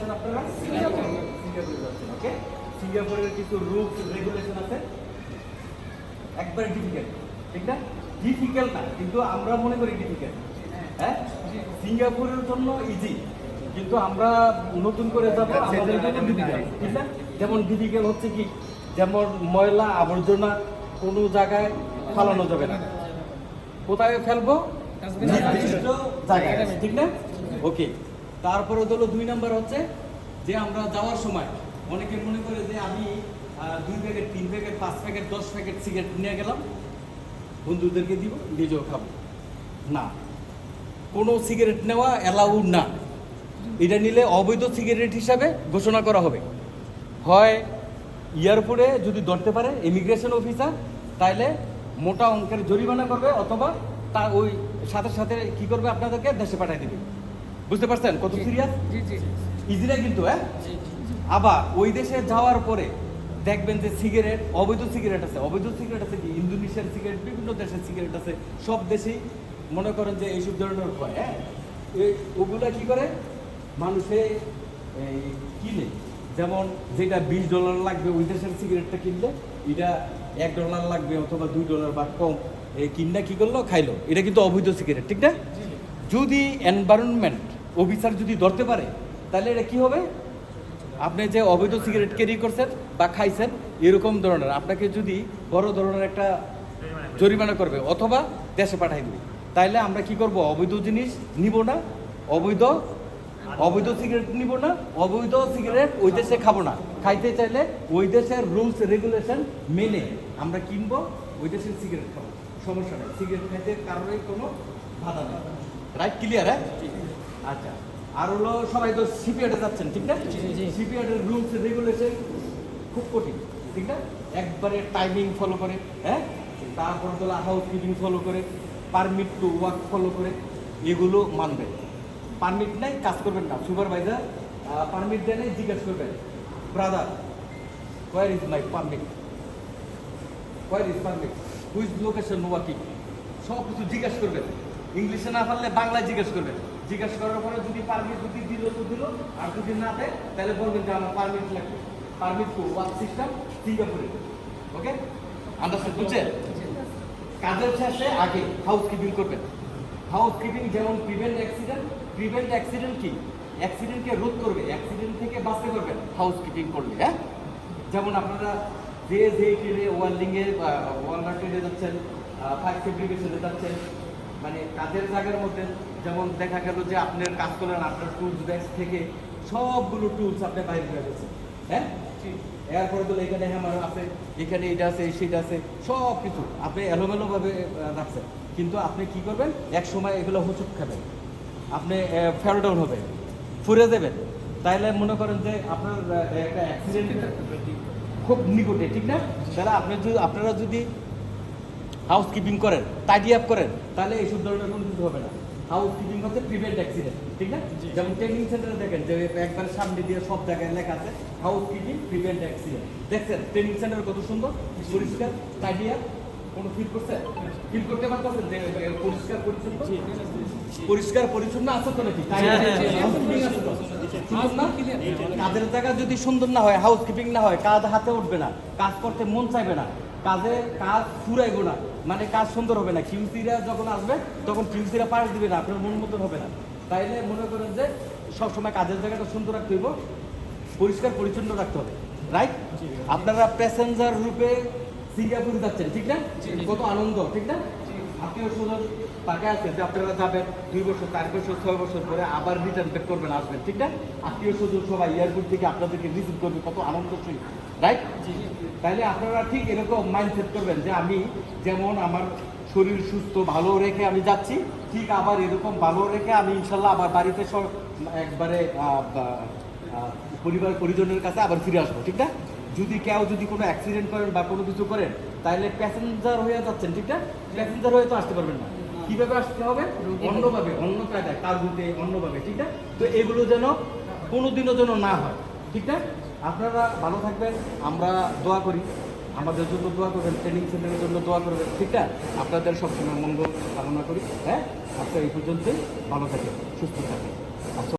যাচ্ছেন আপনারা সিঙ্গাপুরে যাচ্ছেন ওকে সিঙ্গাপুরের কিছু রুলস রেগুলেশন আছে? একবার ডিফিকাল্ট ঠিক না? ডিফিকাল্ট না কিন্তু আমরা মনে করি ডিফিকাল্ট হ্যাঁ? সিঙ্গাপুরের জন্য ইজি কিন্তু আমরা নতুন করে যাব আমাদের জন্য ঠিক না? যেমন ডিফিকাল্ট হচ্ছে কি? যেমন ময়লা আবর্জনা কোনো জায়গায় ফালানো যাবে না। কোথায় ফেলব? জায়গায় ঠিক না? ওকে তারপরে হলো দুই নাম্বার হচ্ছে যে আমরা যাওয়ার সময় অনেকে মনে করে যে আমি দুই প্যাকেট, তিন প্যাকেট, পাঁচ প্যাকেট, দশ প্যাকেট সিগারেট নিয়ে গেলাম, বন্ধুদেরকে দিব, নিজেও খাব। না, কোনো সিগারেট নেওয়া অ্যালাউড না। এটা নিলে অবৈধ সিগারেট হিসাবে ঘোষণা করা হবে। হয় এয়ারপোর্টে যদি ধরতে পারে ইমিগ্রেশন অফিসার তাইলে মোটা অঙ্কের জরিমানা করবে অথবা তা ওই সাথে সাথে কি করবে আপনাদেরকে দেশে পাঠিয়ে দেবে। বুঝতে পারছেন কত সিরিয়াস? ইজি না কিন্তু হ্যাঁ? আবার ওই দেশে যাওয়ার পরে দেখবেন যে সিগারেট অবৈধ সিগারেট আছে। অবৈধ সিগারেট আছে কি? ইন্দোনেশিয়ার সিগারেট বিভিন্ন দেশের সিগারেট আছে। সব দেশেই মনে করেন যে এইসব ধরনের হয় হ্যাঁ? ওগুলা কি করে? মানুষে কিনে। যেমন যেটা বিশ ডলার লাগবে ওই দেশের সিগারেটটা কিনলে এটা এক ডলার লাগবে অথবা দুই ডলার বা কম। এই কিনটা কি করল? খাইলো। এটা কিন্তু অবৈধ সিগারেট ঠিক না? যদি এনভায়রনমেন্ট অফিসার যদি ধরতে পারে, তাহলে এটা কি হবে? আপনি যে অবৈধ সিগারেট ক্যারি করছেন বা খাইছেন, এরকম ধরনের, আপনাকে যদি বড় ধরনের একটা জরিমানা করবে অথবা দেশে পাঠাই দেবে, তাইলে আমরা কি করব? অবৈধ জিনিস নিব না, অবৈধ অবৈধ সিগারেট নিব না, অবৈধ সিগারেট ওই দেশে খাব না। খাইতে চাইলে ওই দেশের রুলস, রেগুলেশন মেনে আমরা কিনবো, ওই দেশের সিগারেট খাব। সমস্যা নেই, সিগারেট খাইতে কারোরই কোনো বাধা নেই। রাইট ক্লিয়ার হ্যাঁ? আচ্ছা। আর হলো সবাই তো সিপিআরে যাচ্ছেন ঠিক না? সিপিআরের রুলস রেগুলেশন খুব কঠিন ঠিক না? একবারে টাইমিং ফলো করে হ্যাঁ? তারপর হলো হাউস কিপিং ফলো করে পারমিট টু ওয়ার্ক ফলো করে এগুলো মানবে। পারমিট নাই কাজ করবেন না। সুপারভাইজার পারমিট দেয় নাই জিজ্ঞেস করবেন brother where is my permit where is permit whose location working সব কিছু জিজ্ঞেস করবেন। ইংলিশে না পারলে বাংলায় জিজ্ঞেস করবেন। জিজ্ঞেস করার পরে যদি পারমিট যদি দিল তো দিল, আর যদি না দেয়, তাহলে বলবেন যে আমার পারমিট লাগবে। পারমিট টু ওয়ার্ক সিস্টেম সিঙ্গাপুরে ওকে আন্ডারস্ট্যান্ড বুঝছেন? কাজের শেষে আগে হাউস কিপিং করবেন। হাউস কিপিং যেমন প্রিভেন্ট অ্যাক্সিডেন্ট প্রিভেন্ট অ্যাক্সিডেন্ট কি? অ্যাক্সিডেন্টকে রোধ করবে। অ্যাক্সিডেন্ট থেকে বাঁচতে করবেন হাউস কিপিং করলে হ্যাঁ? যেমন আপনারা যে যে ট্রেনে ওয়ার্ল্ডিংয়ে ওয়ার্ল্ডার ট্রেনে যাচ্ছেন ফায়ার ফেব্রিকেশনে যাচ্ছেন মানে কাজের জায়গার মধ্যে যেমন দেখা গেল যে আপনার কাজ করলেন আপনার টুলস ব্যাগস থেকে সবগুলো টুলস আপনি বাইরে করে গেছেন হ্যাঁ? এরপরে তো এখানে হ্যামার আছে এখানে এটা আছে সেটা আছে সব কিছু আপনি এলোমেলোভাবে রাখছেন। কিন্তু আপনি কি করবেন? এক সময় এগুলো হুচুক খাবেন। আপনি ফেল ডাউন হবে ফুরে দেবেন তাইলে মনে করেন যে আপনার একটা অ্যাক্সিডেন্ট খুব নিকটে ঠিক না? তাহলে আপনি যদি আপনারা যদি হাউস কিপিং করেন টাইডি আপ করেন তাহলে এইসব ধরনের কোনো কিছু হবে না। হাউস কিপিং হচ্ছে প্রিভেন্ট অ্যাক্সিডেন্ট ঠিক না? যেমন ট্রেনিং সেন্টারে দেখেন যে একবার সামনে দিয়ে সব জায়গায় লেখা আছে হাউস কিপিং প্রিভেন্ট অ্যাক্সিডেন্ট দেখছেন ট্রেনিং সেন্টার কত সুন্দর পরিষ্কার টাইডি আপ কোনো ফিল করছে? ফিল করতে পারতেছেন যে পরিষ্কার পরিচ্ছন্ন? পরিষ্কার পরিচ্ছন্ন আছে তো নাকি? কাজের জায়গা যদি সুন্দর না হয় হাউস কিপিং না হয় কাজ হাতে উঠবে না কাজ করতে মন চাইবে না কাজে কাজ ফুরাইবো না। মানে কাজ সুন্দর হবে না। কিউসিরা যখন আসবে তখন কিউসিরা পাশ দিবে না আপনার মন মতন হবে না। তাইলে মনে করেন যে সবসময় কাজের জায়গাটা সুন্দর রাখতে হইব পরিষ্কার পরিচ্ছন্ন রাখতে হবে। রাইট আপনারা প্যাসেঞ্জার রূপে সিঙ্গাপুর যাচ্ছেন ঠিক না? কত আনন্দ ঠিক না? আপনিও স্বজন তাকে আছে যে আপনারা যাবেন দুই বছর চার বছর ছয় বছর পরে আবার রিটার্ন ব্যাক করবেন আসবেন ঠিক না? আত্মীয় স্বজন সবাই এয়ারপোর্ট থেকে আপনাদেরকে রিসিভ করবে কত আনন্দ সহিত রাইট তাইলে আপনারা ঠিক এরকম মাইন্ডসেট করবেন যে আমি যেমন আমার শরীর সুস্থ ভালো রেখে আমি যাচ্ছি ঠিক আবার এরকম ভালো রেখে আমি ইনশাল্লাহ আবার বাড়িতে সব একবারে পরিবার পরিজনের কাছে আবার ফিরে আসব ঠিক না? যদি কেউ যদি কোনো অ্যাক্সিডেন্ট করেন বা কোনো কিছু করেন তাহলে প্যাসেঞ্জার হয়ে যাচ্ছেন ঠিক না? প্যাসেঞ্জার হয়ে তো আসতে পারবেন না। কীভাবে আসতে হবে? অন্যভাবে অন্য কায়দায় কার্গুতে অন্যভাবে ঠিক না তো এগুলো যেন কোনোদিনও যেন না হয় ঠিক না আপনারা ভালো থাকবেন আমরা দোয়া করি আমাদের জন্য দোয়া করবেন ট্রেনিং সেন্টারের জন্য দোয়া করবেন ঠিক না আপনাদের সবসময় মঙ্গল কামনা করি হ্যাঁ? আজকে এই পর্যন্তই ভালো থাকবেন সুস্থ থাকবেন।